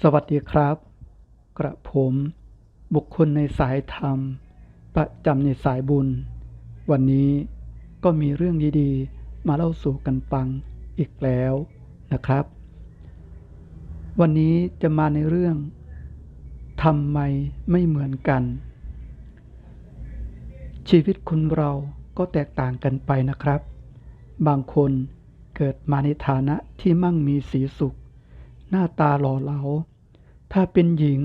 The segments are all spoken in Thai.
สวัสดีครับ กระผม บุคคลในสายธรรม ประจำในสายบุญ วันนี้ก็มีเรื่องดีๆ มาเล่าสู่กันฟังอีกแล้วนะครับ วันนี้จะมาในเรื่องทำไมไม่เหมือนกัน ชีวิตคนเราก็แตกต่างกันไปนะครับ บางคนเกิดมาในฐานะที่มั่งมีสีสุข หน้าตาหล่อเหลา ถ้าเป็นหญิง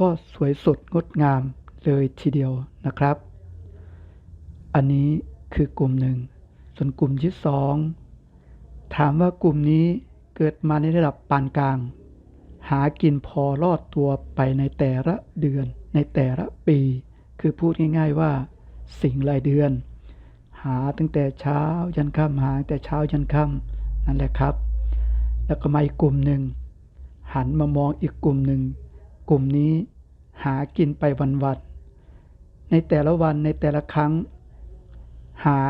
ก็สวยสดงดงามเลยทีเดียวนะครับ อันนี้คือกลุ่มหนึ่ง ส่วนกลุ่มที่สองถามว่ากลุ่มนี้เกิดมาในระดับปานกลาง หากินพอรอดตัวไปในแต่ละเดือน ในแต่ละปี คือพูดง่าย ๆว่า สิ่งรายเดือน หาตั้งแต่เช้ายันค่ำหาตั้งแต่เช้ายันค่ำนั่นแหละครับ แล้วก็มาอีกกลุ่มหนึ่ง หันมามองอีกกลุ่มหนึ่ง กลุ่มนี้หากินไปวันๆในแต่ละวันในแต่ละครั้ง หา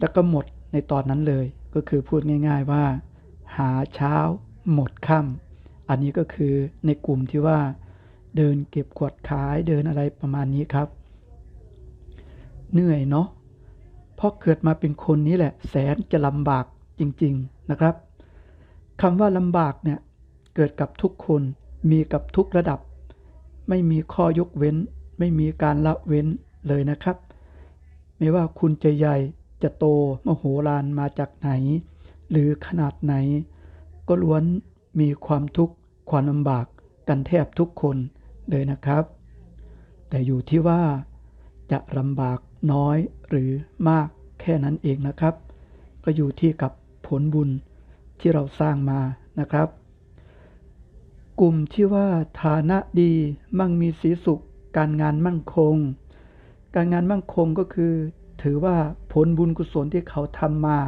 แล้วก็หมดในตอนนั้นเลย ก็คือพูดง่าย ๆว่า หาเช้าหมดค่ำอันนี้ก็คือในกลุ่มที่ว่า เดินเก็บขวดขายเดินอะไรประมาณนี้ครับ เหนื่อยเนาะเพราะเกิดมาเป็นคนนี้แหละ แสนจะลำบากจริง ๆนะครับคำว่าลำบากเนี่ย เกิดกับทุกคน มีกับทุกระดับ ไม่มีข้อยกเว้น ไม่มีการละเว้นเลยนะครับ ไม่ว่าคุณจะใหญ่จะโตมโหฬารมาจากไหน หรือขนาดไหน ก็ล้วนมีความทุกข์ความลำบากกันแทบทุกคนเลยนะครับ แต่อยู่ที่ว่าจะลำบากน้อยหรือมากแค่นั้นเองนะครับ ก็อยู่ที่กับผลบุญที่เราสร้างมานะครับ กลุ่มที่ว่าฐานะดีมั่งมีสีสุข การงานมั่งคง การงานมั่งคงก็คือ ถือว่าผลบุญกุศลที่เขาทำมา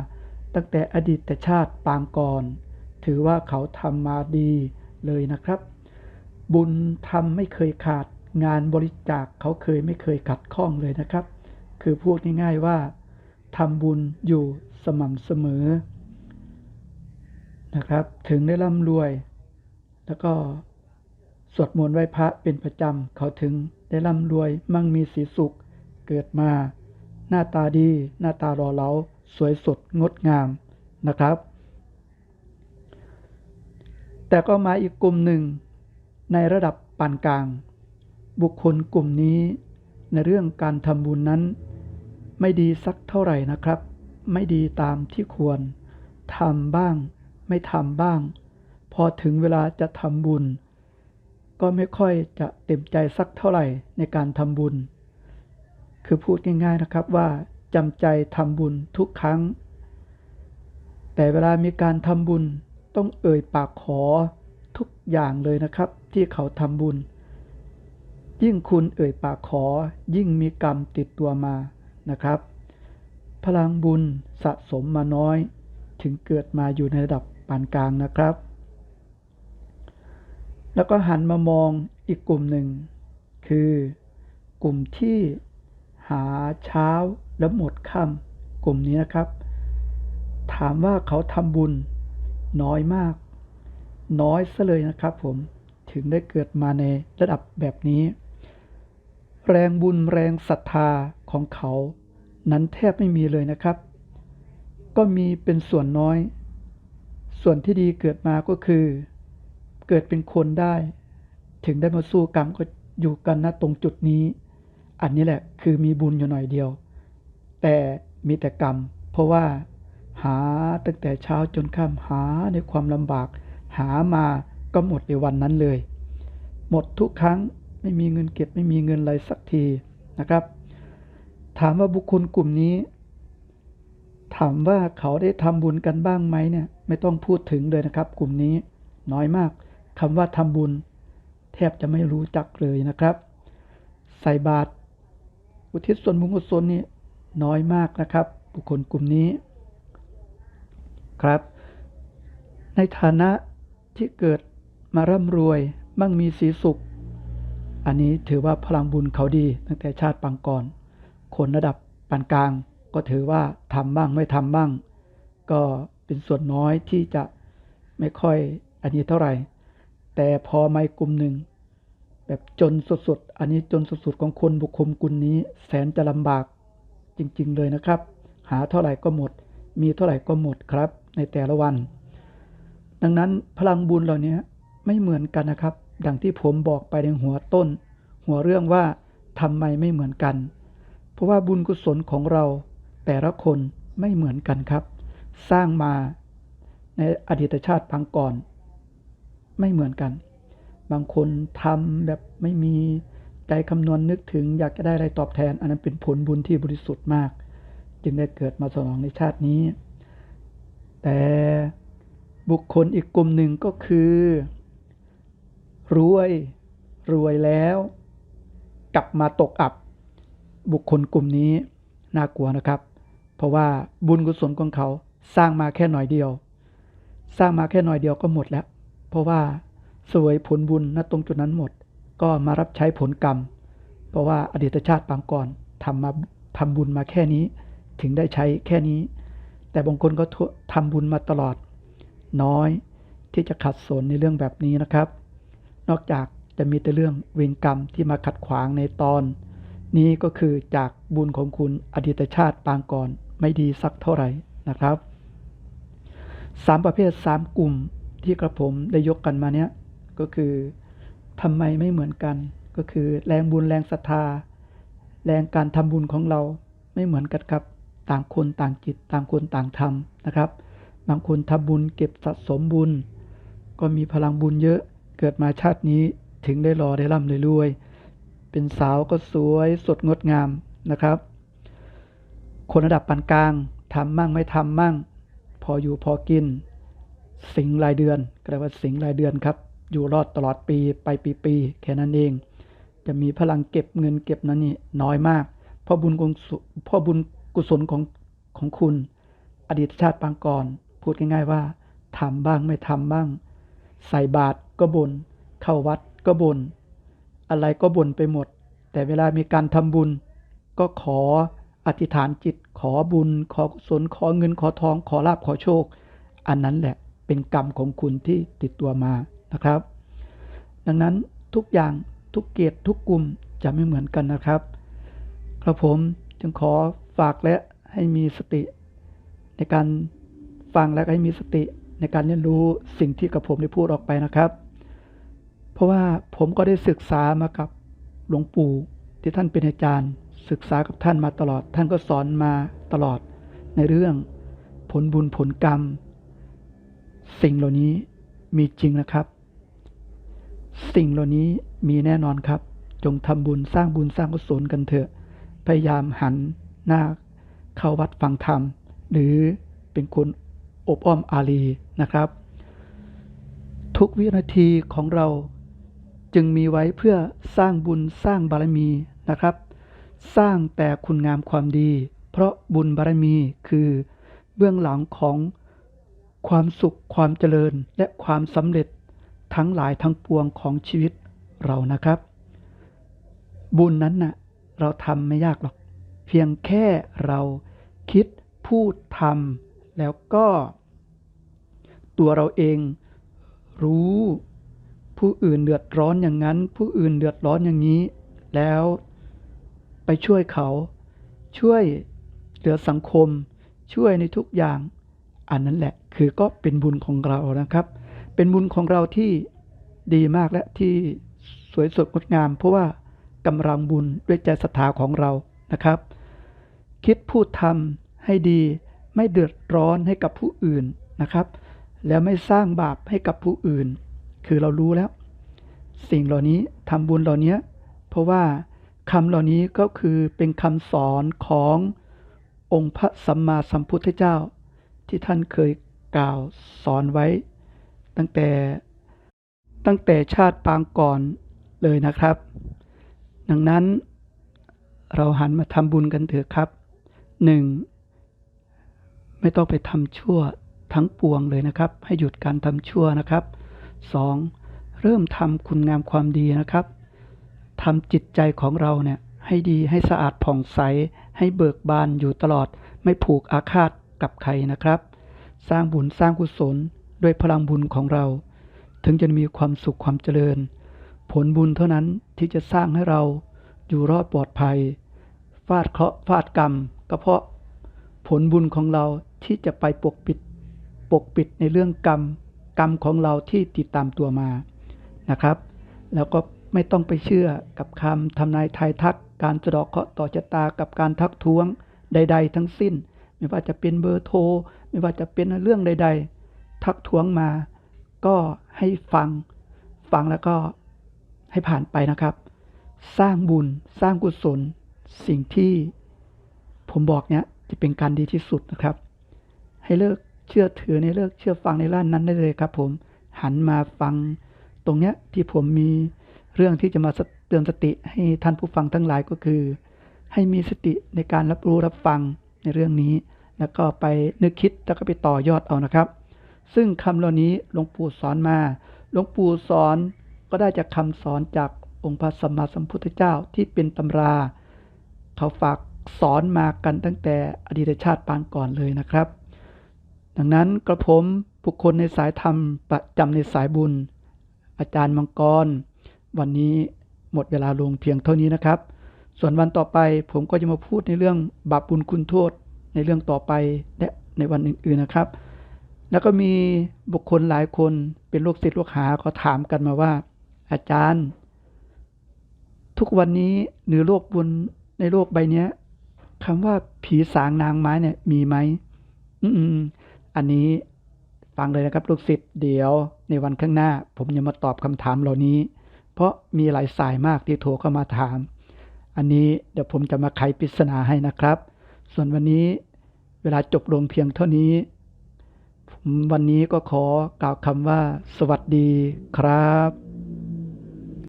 ตั้งแต่อดีตชาติปางก่อน ถือว่าเขาทำมาดีเลยนะครับ บุญทำไม่เคยขาดงานบริจาคเขาเคยไม่เคยขัดข้องเลยนะครับ คือพูดง่ายๆว่าทำบุญอยู่สม่ำเสมอนะครับ ถึงได้ร่ำรวย แล้วก็สวดมนต์ไหว้พระเป็นประจำ เขาถึงได้ร่ำรวยมั่งมีสีสุข เกิดมา หน้าตาดี หน้าตาหล่อเหลาสวยสดงดงามนะครับ แต่ก็มาอีกกลุ่มหนึ่ง ในระดับปานกลาง บุคคลกลุ่มนี้ ในเรื่องการทำบุญนั้น ไม่ดีสักเท่าไหร่นะครับ ไม่ดีตามที่ควรทำบ้าง ไม่ทำบ้าง พอถึงเวลาจะทำบุญ ก็ไม่ค่อยจะเต็มใจสักเท่าไหร่ในการทำบุญ คือพูดง่ายๆนะครับว่าจำใจทำบุญทุกครั้ง แต่เวลามีการทำบุญต้องเอ่ยปากขอทุกอย่างเลยนะครับ ที่เขาทำบุญ ยิ่งคุณเอ่ยปากขอยิ่งมีกรรมติดตัวมานะครับ พลังบุญสะสมมาน้อย ถึงเกิดมาอยู่ในระดับปานกลางนะครับ แล้วก็หันมามองอีกกลุ่มหนึ่ง คือกลุ่มที่หาเช้าแล้วหมดค่ำกลุ่มนี้นะครับ ถามว่าเขาทำบุญน้อยมาก น้อยซะเลยนะครับผมถึงได้เกิดมาในระดับแบบนี้ แรงบุญแรงศรัทธาของเขา นั้นแทบไม่มีเลยนะครับ ก็มีเป็นส่วนน้อย ส่วนที่ดีเกิดมาก็คือ เกิดเป็นคนได้ ถึงได้มาสู้กรรมก็อยู่กันณตรงจุดนี้ อันนี้แหละคือมีบุญอยู่หน่อยเดียว แต่มีแต่กรรม เพราะว่าหาตั้งแต่เช้าจนค่ำหาในความลำบาก หามาก็หมดในวันนั้นเลย หมดทุกครั้งไม่มีเงินเก็บไม่มีเงินอะไรสักทีนะครับ ถามว่าบุคคลกลุ่มนี้ ถามว่าเขาได้ทำบุญกันบ้างไหมเนี่ย ไม่ต้องพูดถึงเลยนะครับ กลุ่มนี้น้อยมาก คำว่าทำบุญ แทบจะไม่รู้จักเลยนะครับ ใส่บาตรอุทิศส่วนบุญกุศลนี่น้อยมากนะครับ บุคคลกลุ่มนี้ ครับ ในฐานะที่เกิดมาร่ำรวย มั่งมีสีสุข อันนี้ถือว่าพลังบุญเขาดี ตั้งแต่ชาติปางก่อนคนระดับปานกลาง ก็ถือว่าทำบ้างไม่ทำบ้าง ก็เป็นส่วนน้อยที่จะไม่ค่อยอันนี้เท่าไหร่ แต่พอไมาอีกลุ่มหนึ่ง แบบจนสุดๆ อันนี้จนสุดๆ ของคนบุคคลกลุ่มนี้ แสนจะลำบากจริงๆเลยนะครับ หาเท่าไหร่ก็หมด มีเท่าไหร่ก็หมดครับ ในแต่ละวัน ดังนั้นพลังบุญเหล่านี้ไม่เหมือนกันนะครับ ดังที่ผมบอกไปในหัวต้น หัวเรื่องว่าทำไมไม่เหมือนกัน เพราะว่าบุญกุศลของเราแต่ละคนไม่เหมือนกันครับ สร้างมาในอดีตชาติปางก่อน ไม่เหมือนกัน บางคนทำแบบไม่มีใจคำนวณนึกถึง อยากจะได้อะไรตอบแทน อันนั้นเป็นผลบุญที่บริสุทธิ์มาก จึงได้เกิดมาสนองในชาตินี้ แต่บุคคลอีกกลุ่มหนึ่งก็คือ รวยรวยแล้ว กลับมาตกอับ บุคคลกลุ่มนี้น่ากลัวนะครับ เพราะว่าบุญกุศลของเขาสร้างมาแค่หน่อยเดียว สร้างมาแค่หน่อยเดียวก็หมดแล้ว เพราะว่าสวยผลบุญณตรงจุดนั้นหมด ก็มารับใช้ผลกรรม เพราะว่าอดีตชาติปางก่อนทำมาทำบุญมาแค่นี้ ถึงได้ใช้แค่นี้ แต่บางคนก็ทำบุญมาตลอด น้อยที่จะขัดสนในเรื่องแบบนี้นะครับ นอกจากจะมีแต่เรื่องเวรกรรมที่มาขัดขวางในตอน นี้ก็คือจากบุญของคุณอดีตชาติปางก่อนไม่ดีสักเท่าไหร่นะครับสามประเภทสามกลุ่ม ที่กระผมได้ยกกันมาเนี้ยก็คือทำไมไม่เหมือนกัน ก็คือแรงบุญแรงศรัทธา แรงการทำบุญของเราไม่เหมือนกันครับ ต่างคนต่างจิต ต่างคนต่างทำนะครับ บางคนทำบุญเก็บสะสมบุญ ก็มีพลังบุญเยอะเกิดมาชาตินี้ถึงได้รอได้ร่ำเลยรวย เป็นสาวก็สวยสดงดงามนะครับ คนระดับปานกลางทำมั่งไม่ทำมั่ง พออยู่พอกิน สิงรายเดือนก็เรียกว่าสิงรายเดือนครับ อยู่รอดตลอดปีไปปีๆแค่นั้นเอง จะมีพลังเก็บเงินเก็บนั้นนี่น้อยมากเพราะบุญกุศลเพราะบุญกุศลของของคุณ อดีตชาติปางก่อน พูดง่าย ๆว่าทำบ้างไม่ทำบ้าง ใส่บาตรก็บน่นเข้าวัดก็บน่นอะไรก็บ่นไปหมด แต่เวลามีการทำบุญ ก็ขออธิษฐานจิตขอบุญ ขอกุศลขอเงินขอทอง ขอลาบขอโชค อันนั้นแหละ เป็นกรรมของคุณที่ติดตัวมานะครับ ดังนั้นทุกอย่างทุกเกียรติทุกกลุ่มจะไม่เหมือนกันนะครับกระผมจึงขอฝากและให้มีสติ ในการฟังและให้มีสติในการเรียนรู้สิ่งที่กระผมได้พูดออกไปนะครับ เพราะว่าผมก็ได้ศึกษามากับหลวงปู่ที่ท่านเป็นอาจารย์ ศึกษากับท่านมาตลอด ท่านก็สอนมาตลอดในเรื่องผลบุญผลกรรม สิ่งเหล่านี้มีจริงนะครับ สิ่งเหล่านี้มีแน่นอนครับ จงทำบุญสร้างบุญสร้างกุศลกันเถอะ พยายามหันหน้าเข้าวัดฟังธรรม หรือเป็นคนอบอ้อมอารีนะครับ ทุกวินาทีของเราจึงมีไว้เพื่อสร้างบุญสร้างบารมีนะครับ สร้างแต่คุณงามความดี เพราะบุญบารมีคือเบื้องหลังของ ความสุขความเจริญและความสำเร็จทั้งหลายทั้งปวงของชีวิตเรานะครับ บุญนั้นนะ่ะเราทำไม่ยากหรอก เพียงแค่เราคิดพูดทำแล้วก็ ตัวเราเองรู้ผู้อื่นเดือดร้อนอย่างนั้น ผู้อื่นเดือดร้อนอย่างนี้ แล้วไปช่วยเขา ช่วยเหลือสังคม ช่วยในทุกอย่าง อันนั้นแหละคือก็เป็นบุญของเรานะครับ เป็นบุญของเราที่ดีมากและที่สวยสดงดงาม เพราะว่ากำลังบุญด้วยใจศรัทธาของเรานะครับ คิดพูดทำให้ดีไม่เดือดร้อนให้กับผู้อื่นนะครับ แล้วไม่สร้างบาปให้กับผู้อื่น คือเรารู้แล้ว สิ่งเหล่านี้ทำบุญเหล่านี้เพราะว่าคำเหล่านี้ก็คือเป็นคำสอนขององค์พระสัมมาสัมพุทธเจ้า ที่ท่านเคยกล่าวสอนไว้ ตั้งแต่ตั้งแต่ชาติปางก่อนเลยนะครับ ดังนั้นเราหันมาทำบุญกันเถอะครับหนึ่งไม่ต้องไปทำชั่วทั้งปวงเลยนะครับ ให้หยุดการทำชั่วนะครับสองเริ่มทำคุณงามความดีนะครับทำจิตใจของเราเนี่ยให้ดีให้สะอาดผ่องใสให้เบิกบานอยู่ตลอด ไม่ผูกอาฆาต กับใครนะครับ สร้างบุญสร้างกุศลด้วยพลังบุญของเรา ถึงจะมีความสุขความเจริญ ผลบุญเท่านั้นที่จะสร้างให้เราอยู่รอดปลอดภัย ฟาดเคราะห์ฟาดกรรมก็เพราะผลบุญของเราที่จะไปปกปิด ปกปิดในเรื่องกรรม กรรมของเราที่ติดตามตัวมานะครับ แล้วก็ไม่ต้องไปเชื่อกับคำทำนายทายทัก การสะดอกเคาะต่อชะตากับการทักท้วงใด ๆ ทั้งสิ้น ไม่ว่าจะเป็นเบอร์โทร ไม่ว่าจะเป็นเรื่องใด ๆ ทักท้วงมา ก็ให้ฟัง ฟังแล้วก็ให้ผ่านไปนะครับ สร้างบุญสร้างกุศล สิ่งที่ผมบอกเนี้ยจะเป็นการดีที่สุดนะครับ ให้เลิกเชื่อถือในเลิกเชื่อฟังในด้านนั้นได้เลยครับ ผมหันมาฟังตรงเนี้ยที่ผมมีเรื่องที่จะมาเตือนสติให้ท่านผู้ฟังทั้งหลายก็คือ ให้มีสติในการรับรู้รับฟังในเรื่องนี้ แล้วก็ไปนึกคิดแล้วก็ไปต่อยอดเอานะครับ ซึ่งคำเหล่านี้หลวงปู่สอนมาหลวงปู่สอนก็ได้จากคำสอนจากองค์พระสัมมาสัมพุทธเจ้าที่เป็นตำรา เขาฝากสอนมากันตั้งแต่อดีตชาติปางก่อนเลยนะครับ ดังนั้นกระผมบุคคลในสายธรรมประจำในสายบุญ อาจารย์มังกร วันนี้หมดเวลาลงเพียงเท่านี้นะครับ ส่วนวันต่อไปผมก็จะมาพูดในเรื่องบาปบุญคุณโทษ ในเรื่องต่อไปและในวันอื่นๆนะครับ แล้วก็มีบุคคลหลายคนเป็นลูกศิษย์ลูกหาเขาถามกันมาว่า อาจารย์ ทุกวันนี้หรือโลกบนในโลกใบเนี้ยคำว่าผีสางนางไม้เนี่ย มีไหมอืมอันนี้ฟังเลยนะครับ ลูกศิษย์เดี๋ยวในวันข้างหน้า ผมจะมาตอบคำถามเหล่านี้ เพราะมีหลายสายมากที่โทรเข้ามาถาม อันนี้เดี๋ยวผมจะมาไขปริศนาให้นะครับ ส่วนวันนี้เวลาจบลงเพียงเท่านี้ผมวันนี้ก็ขอกล่าวคำว่า สวัสดีครับ